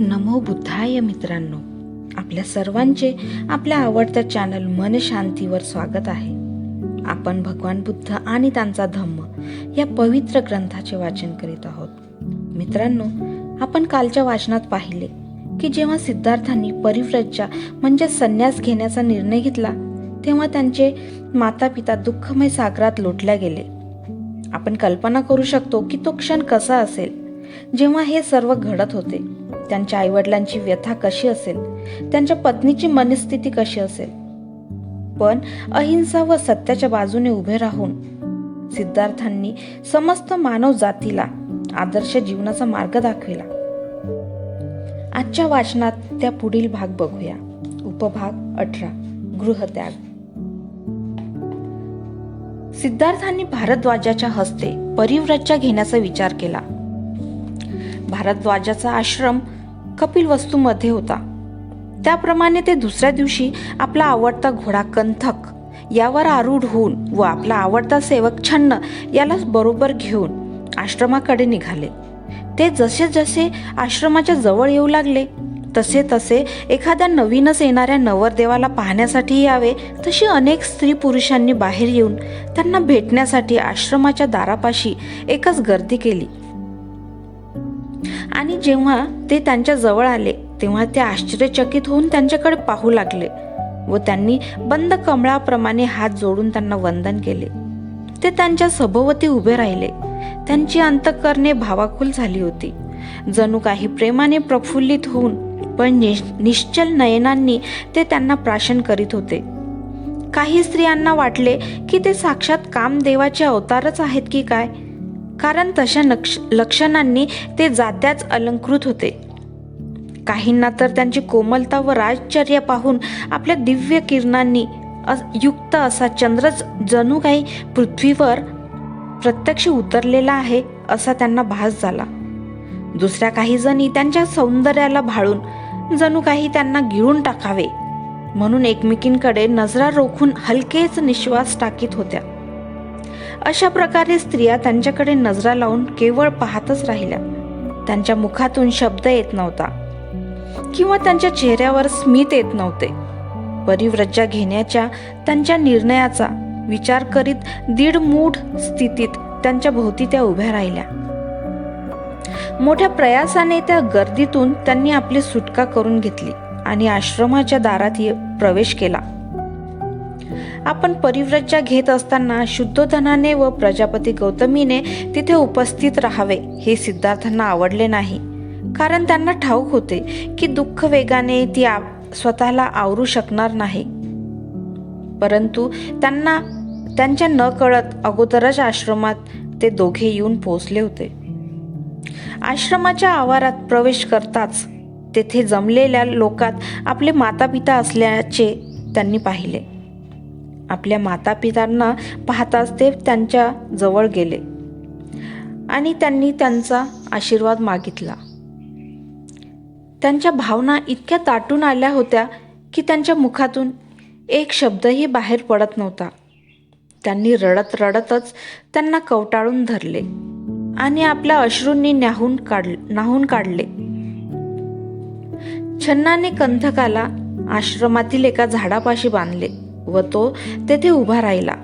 नमो बुद्धाय मित्रांनो. आपल्या सर्वांचे आपल्या आवडत्या चॅनल मन शांतीवर स्वागत आहे. आपण भगवान बुद्ध आणि त्यांचा धम्म या पवित्र ग्रंथाचे वाचन करीत आहोत. मित्रांनो आपण कालच्या वाचनात पाहिले की जेव्हा सिद्धार्थांनी परिव्रज्जा म्हणजे संन्यास घेण्याचा निर्णय घेतला तेव्हा त्यांचे माता पिता दुःखमय सागरात लोटल्या गेले. आपण कल्पना करू शकतो की तो क्षण कसा असेल जेव्हा हे सर्व घडत होते. त्यांच्या आईवडिलांची व्यथा कशी असेल? त्यांच्या पत्नीची मनस्थिती कशी असेल? पण अहिंसा व सत्याच्या बाजूने उभे राहून सिद्धार्थांनी समस्त मानव जातीला आदर्श जीवनाचा मार्ग दाखविला. आजच्या वाचनात त्या पुढील भाग बघूया. उपभाग अठरा. गृहत्याग. सिद्धार्थांनी भारद्वाजाच्या हस्ते परिव्रज्या घेण्याचा विचार केला. भारद्वाजाचा आश्रम कपिल वस्तूमध्ये होता. त्याप्रमाणे ते दुसऱ्या दिवशी आपला आवडता घोडा कंथक यावर आरूढ होऊन व आपला आवडता सेवक छन्न याला बरोबर घेऊन आश्रमाकडे निघाले. ते जसे जसे आश्रमाच्या जवळ येऊ लागले तसे तसे एखाद्या नवीनच येणाऱ्या नवरदेवाला पाहण्यासाठी यावे तशी अनेक स्त्री पुरुषांनी बाहेर येऊन त्यांना भेटण्यासाठी आश्रमाच्या दारापाशी एकच गर्दी केली. आणि जेव्हा ते त्यांच्या जवळ आले तेव्हा ते आश्चर्यचकित होऊन त्यांच्याकडे पाहू लागले व त्यांनी बंद कमळाप्रमाणे हात जोडून त्यांना वंदन केले. ते त्यांच्या सभोवती उभे राहिले. त्यांची अंतकरणे भावाकुल झाली होती. जणू काही प्रेमाने प्रफुल्लित होऊन पण निश्चल नयनांनी ते त्यांना प्राशन करीत होते. काही स्त्रियांना वाटले की ते साक्षात कामदेवाचे अवतारच आहेत की काय? कारण तशा नक्ष लक्षणांनी ते जात्याच अलंकृत होते. काहींना तर त्यांची कोमलता व राजचर्या पाहून आपल्या दिव्य किरणांनी युक्त असा चंद्रच जणू काही पृथ्वीवर प्रत्यक्ष उतरलेला आहे असा त्यांना भास झाला. दुसऱ्या काही जणी त्यांच्या सौंदर्याला भाळून जणू काही त्यांना गिळून टाकावे म्हणून एकमेकींकडे नजरा रोखून हलकेच निश्वास टाकीत होत्या. अशा प्रकारे स्त्रिया त्यांच्याकडे नजरा लावून केवळ पाहतच राहिल्या. त्यांच्या मुखातून शब्द येत नव्हता. किंवा त्यांच्या चेहऱ्यावर स्मित येत नव्हते. परिव्रज्जा घेण्याच्या त्यांच्या निर्णयाचा विचार करीत दीड मूढ स्थितीत त्यांच्या भोवती त्या उभ्या राहिल्या. मोठ्या प्रयासाने त्या गर्दीतून त्यांनी आपली सुटका करून घेतली आणि आश्रमाच्या दारात प्रवेश केला. आपण परिव्रज्जा घेत असताना शुद्धोधनाने व प्रजापती गौतमीने तिथे उपस्थित राहावे हे सिद्धार्थांना आवडले नाही. कारण त्यांना ठाऊक होते की दुःख वेगाने ती आ- स्वतःला आवरू शकणार नाही. परंतु त्यांना त्यांच्या न कळत अगोदरच आश्रमात ते दोघे येऊन पोहोचले होते. आश्रमाच्या आवारात प्रवेश करताच तेथे जमलेल्या लोकात आपले माता पिता असल्याचे त्यांनी पाहिले. आपल्या माता पितांना पाहताच ते त्यांच्या जवळ गेले. आणि त्यांनी त्यांचा आशीर्वाद मागितला. त्यांच्या भावना इतक्या ताटून आल्या होत्या की त्यांच्या मुखातून एक शब्दही बाहेर पडत नव्हता. त्यांनी रडत रडतच त्यांना कवटाळून धरले आणि आपल्या अश्रूंनी न्याहून काढ नाहून काढले. छन्नाने कंथकाला आश्रमातील एका झाडापाशी बांधले. व तो तेथे उभा राहिला.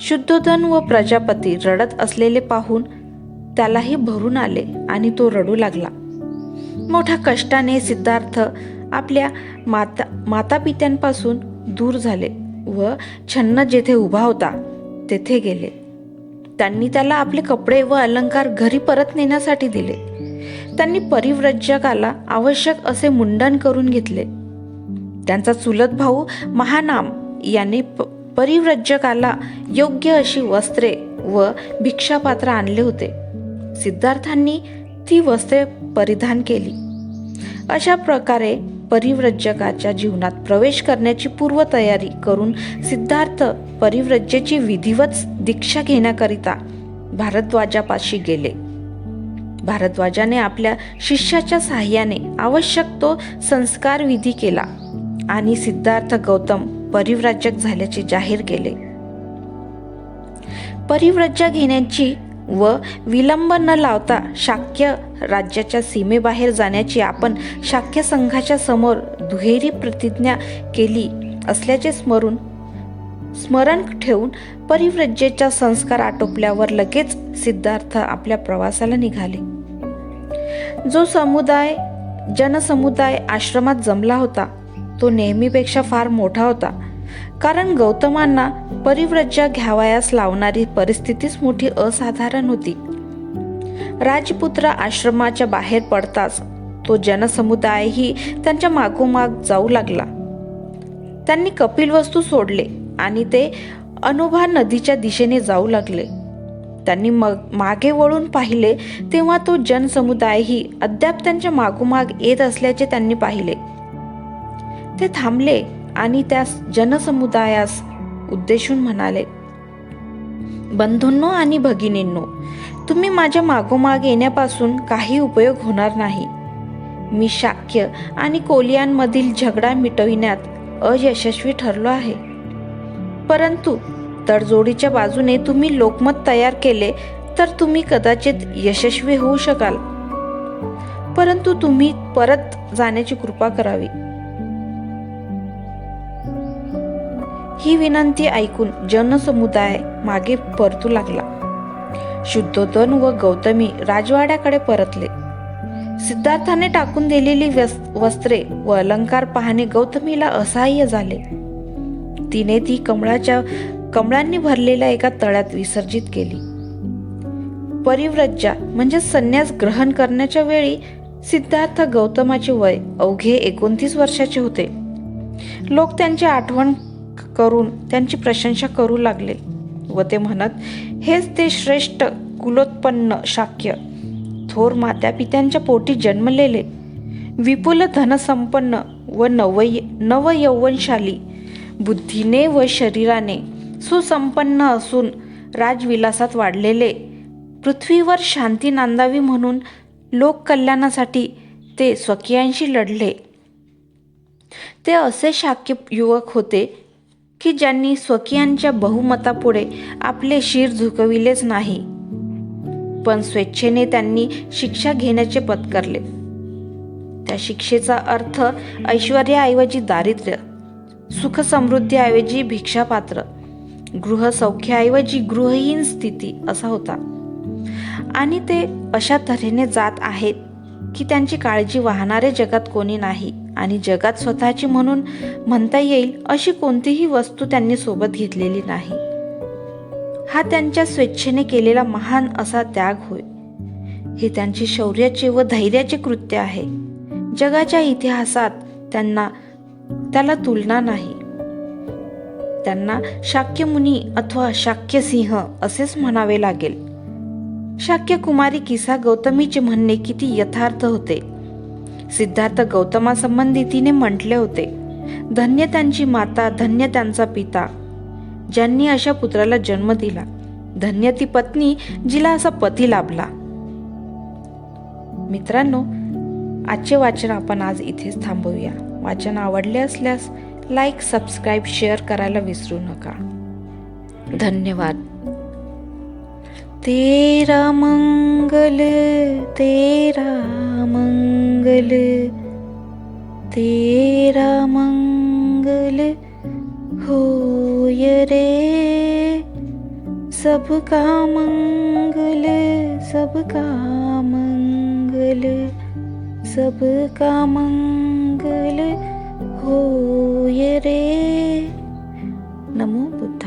शुद्धोधन व प्रजापती रडत असलेले पाहून त्यालाही भरून आले आणि तो रडू लागला. मोठ्या कष्टाने सिद्धार्थ आपल्या माता मातापित्यांपासून दूर झाले व छन्न जेथे उभा होता तेथे गेले. त्यांनी त्याला आपले कपडे व अलंकार घरी परत नेण्यासाठी दिले. त्यांनी परिव्रजकाला आवश्यक असे मुंडन करून घेतले. त्यांचा चुलत भाऊ महानाम याने प- परिव्रजकाला योग्य अशी वस्त्रे व भिक्षापात्र आणले होते. सिद्धार्थांनी ती वस्त्रे परिधान केली. अशा प्रकारे परिव्रजकाच्या जीवनात प्रवेश करण्याची पूर्वतयारी करून सिद्धार्थ परिव्रजेची विधिवत दीक्षा घेण्याकरिता भारद्वाजापाशी गेले. भारद्वाजाने आपल्या शिष्याच्या सहाय्याने आवश्यक तो संस्कार विधी केला आणि सिद्धार्थ गौतम परिव्राजक झाल्याचे जाहीर केले. परिव्रज्जा घेण्याची व विलंब न लावता शाक्य राज्याच्या सीमेबाहेर जाण्याची आपण शाक्य संघाच्या समोर दुहेरी प्रतिज्ञा केली असल्याचे स्मरून स्मरण ठेवून परिव्रज्येचा संस्कार आटोपल्यावर लगेच सिद्धार्थ आपल्या प्रवासाला निघाले. जो समुदाय जनसमुदाय आश्रमात जमला होता तो नेहमीपेक्षा फार मोठा होता. कारण गौतमांना परिव्रज्या घ्यावयास लावणारी परिस्थितीच मोठी असाधारण होती. राजपुत्र आश्रमाच्या बाहेर पडताच तो जनसमुदायही त्यांच्या मागोमाग जाऊ लागला. त्यांनी कपिलवस्तू सोडले आणि ते अनुभा नदीच्या दिशेने जाऊ लागले. त्यांनी मग मागे वळून पाहिले तेव्हा तो जनसमुदायही अद्याप त्यांच्या मागोमाग येत असल्याचे त्यांनी पाहिले. ते थांबले आणि त्या जनसमुदायास उद्देशून म्हणाले बंधूंनो आणि भगिनींनो तुम्ही माझ्या मागोमाग येण्यापासून काही उपयोग होणार नाही. मी शाक्य आणि कोलियांमधील झगडा मिटविण्यात अयशस्वी ठरलो आहे. परंतु तडजोडीच्या बाजूने तुम्ही लोकमत तयार केले तर तुम्ही कदाचित यशस्वी होऊ शकाल. परंतु तुम्ही परत जाण्याची कृपा करावी. ही विनंती ऐकून जनसमुदाय मागे परतू लागला. शुद्धोधन व गौतमी राजवाड्याकडे परतले. सिद्धार्थाने टाकून दिलेली वस्त्रे व अलंकार पाहणे गौतमीला असहाय्य झाले. तिने ती कमळाच्या कमळांनी भरलेल्या एका तळ्यात विसर्जित केली. परिव्रज्जा म्हणजे संन्यास ग्रहण करण्याच्या वेळी सिद्धार्थ गौतमाचे वय अवघे एकोणतीस वर्षाचे होते. लोक त्यांची आठवण करून त्यांची प्रशंसा करू लागले व ते म्हणत हेच ते श्रेष्ठ कुलोत्पन्न शाक्य. थोर मात्यापित्यांच्या पोटी जन्मलेले. विपुल धनसंपन्न व नवय नवयौवनशाली. बुद्धीने व शरीराने सुसंपन्न असून राजविलासात वाढलेले. पृथ्वीवर शांती नांदावी म्हणून लोककल्याणासाठी ते स्वकीयांशी लढले. ते असे शाक्य युवक होते की ज्यांनी स्वकीयांच्या बहुमतापुढे आपले शिर झुकविलेच नाही. पण स्वेच्छेने त्यांनी शिक्षा घेण्याचे पत्करले. त्या शिक्षेचा अर्थ ऐश्वर्याऐवजी दारिद्र्य सुखसमृद्धीऐवजी भिक्षापात्र गृहसौख्याऐवजी गृहहीन स्थिती असा होता. आणि ते अशा तऱ्हेने जात आहेत की त्यांची काळजी वाहणारे जगात कोणी नाही. आणि जगात स्वतःची म्हणून म्हणता येईल अशी कोणतीही वस्तू त्यांनी सोबत घेतलेली नाही. हा त्यांच्या स्वेच्छेने केलेला महान असा त्याग होय. हे त्यांचे शौर्याचे व धैर्याचे कृत्य आहे. जगाच्या इतिहासात त्यांना त्याला तुलना नाही. त्यांना शाक्य मुनी अथवा शाक्य सिंह असेच म्हणावे लागेल. शाक्य कुमारी किसा गौतमीचे म्हणणे किती यथार्थ होते. सिद्धार्थ गौतमासंबंधी तिने म्हटले होते धन्य त्यांची माता धन्य त्यांचा पिता ज्यांनी अशा पुत्राला जन्म दिला. धन्य ती पत्नी जिला असा पती लाभला. मित्रांनो आजचे वाचन आपण आज इथेच थांबवूया. वाचन आवडले असल्यास लाईक सबस्क्राईब शेअर करायला विसरू नका. धन्यवाद. तेरा मंगल तेरा मंगल तेरा मंगल होय रे। सबका मंगल सबका मंगल सबका मंगल होय रे। नमो बुद्ध।